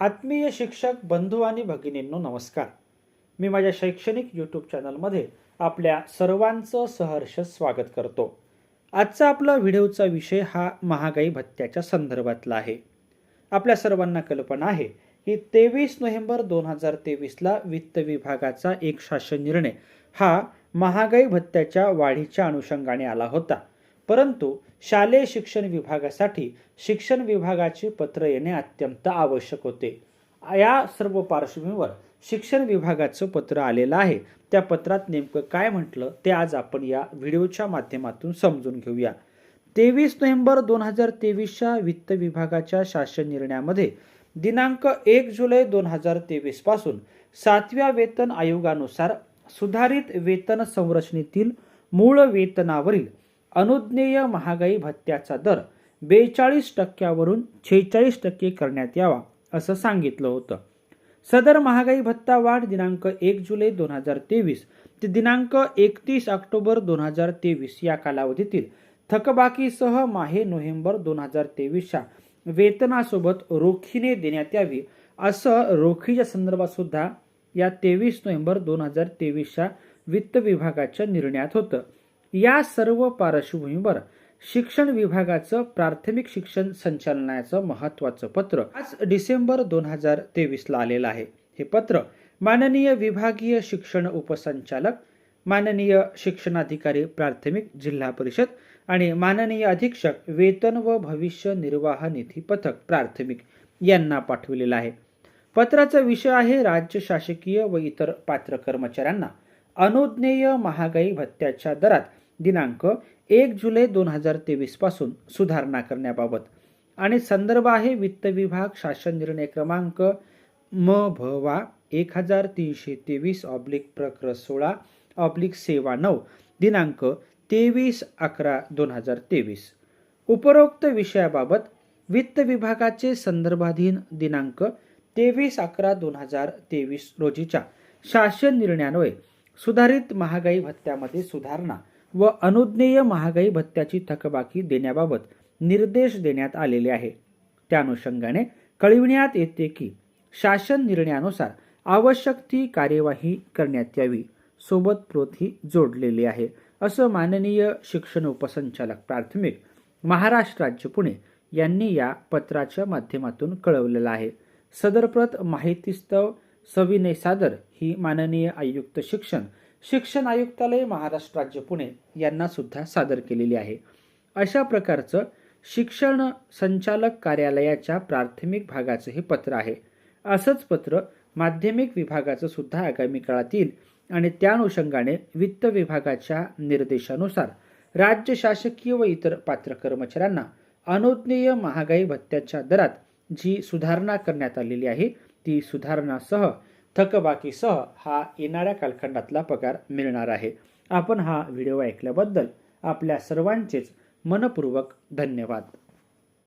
आत्मीय शिक्षक बंधू आणि भगिनींनो नमस्कार. मी माझ्या शैक्षणिक यूट्यूब चॅनलमध्ये आपल्या सर्वांचं सहर्ष स्वागत करतो. आजचा आपला व्हिडिओचा विषय हा महागाई भत्त्याच्या संदर्भातला आहे. आपल्या सर्वांना कल्पना आहे की तेवीस नोव्हेंबर दोन हजार तेवीसला वित्त विभागाचा एक शासन निर्णय हा महागाई भत्त्याच्या वाढीच्या अनुषंगाने आला होता. परंतु शालेय शिक्षण विभागासाठी शिक्षण विभागाचे पत्र येणे अत्यंत आवश्यक होते. या सर्व पार्श्वभूमीवर शिक्षण विभागाचं पत्र आलेलं आहे. त्या पत्रात नेमकं काय म्हटलं ते आज आपण या व्हिडिओच्या माध्यमातून समजून घेऊया. तेवीस नोव्हेंबर दोन हजार तेवीसच्या वित्त विभागाच्या शासन निर्णयामध्ये दिनांक एक जुलै दोन हजार तेवीसपासून सातव्या वेतन आयोगानुसार सुधारित वेतन संरचनेतील मूळ वेतनावरील अनुज्ञेय महागाई भत्त्याचा दर बेचाळीस टक्क्यावरून शेहेचाळीस टक्के करण्यात यावा असं सांगितलं होतं. सदर महागाई भत्ता वाढ दिनांक एक जुलै दोन हजार तेवीस ते दिनांक एकतीस ऑक्टोबर दोन हजार तेवीस या कालावधीतील थकबाकीसह माहे नोव्हेंबर दोन हजार तेवीसच्या वेतनासोबत रोखीने देण्यात यावी असं रोखीच्या संदर्भात सुद्धा या तेवीस नोव्हेंबर दोन हजार तेवीसच्या वित्त विभागाच्या निर्णयात होतं. या सर्व पार्श्वभूमीवर शिक्षण विभागाचं प्राथमिक शिक्षण संचालनाचं महत्वाचं पत्र आज डिसेंबर दोन हजार तेवीसला आलेलं आहे. हे पत्र माननीय विभागीय शिक्षण उपसंचालक माननीय शिक्षणाधिकारी प्राथमिक जिल्हा परिषद आणि माननीय अधीक्षक वेतन व भविष्य निर्वाह निधी पथक प्राथमिक यांना पाठविलेलं आहे. पत्राचा विषय आहे राज्य शासकीय व इतर पात्र कर्मचाऱ्यांना. अनुज्ञेय महागाई भत्त्याच्या दरात दिनांक एक जुलै दोन हजार तेवीसपासून सुधारणा करण्याबाबत. आणि संदर्भ आहे वित्त विभाग शासन निर्णय क्रमांक म भ वा एक हजार तीनशे तेवीस ऑब्लिक प्रकर सोळा ऑब्लिक सेवा नऊ दिनांक तेवीस अकरा दोन हजार तेवीस. उपरोक्त विषयाबाबत वित्त विभागाचे संदर्भाधीन दिनांक तेवीस अकरा दोन हजार तेवीस रोजीच्या शासन निर्णयान्वये सुधारित महागाई भत्त्यामध्ये सुधारणा व अनुज्ञेय महागाई भत्त्याची थकबाकी देण्याबाबत निर्देश देण्यात आलेले आहे. त्या अनुषंगाने कळविण्यात येते की शासन निर्णयानुसार आवश्यक ती कार्यवाही करण्यात यावी. सोबत प्रोथी जोडलेली आहे असं माननीय शिक्षण उपसंचालक प्राथमिक महाराष्ट्र राज्य पुणे यांनी या पत्राच्या माध्यमातून कळवलेलं आहे. सदरप्रत माहितीस्तव सविनय सादर ही माननीय आयुक्त शिक्षण शिक्षण आयुक्तालय महाराष्ट्र राज्य पुणे यांना सुद्धा सादर केलेली आहे. अशा प्रकारचं शिक्षण संचालक कार्यालयाच्या प्राथमिक भागाचं हे पत्र आहे. असंच पत्र माध्यमिक विभागाचं सुद्धा आगामी काळात येईल आणि त्या अनुषंगाने वित्त विभागाच्या निर्देशानुसार राज्य शासकीय व इतर पात्र कर्मचाऱ्यांना अनुज्ञेय महागाई भत्त्याच्या दरात जी सुधारणा करण्यात आलेली आहे ती सुधारणासह थकबाकीसह हा येणाऱ्या कालखंडातला पगार मिळणार आहे. आपण हा व्हिडिओ ऐकल्याबद्दल आपल्या सर्वांचेच मनपूर्वक धन्यवाद.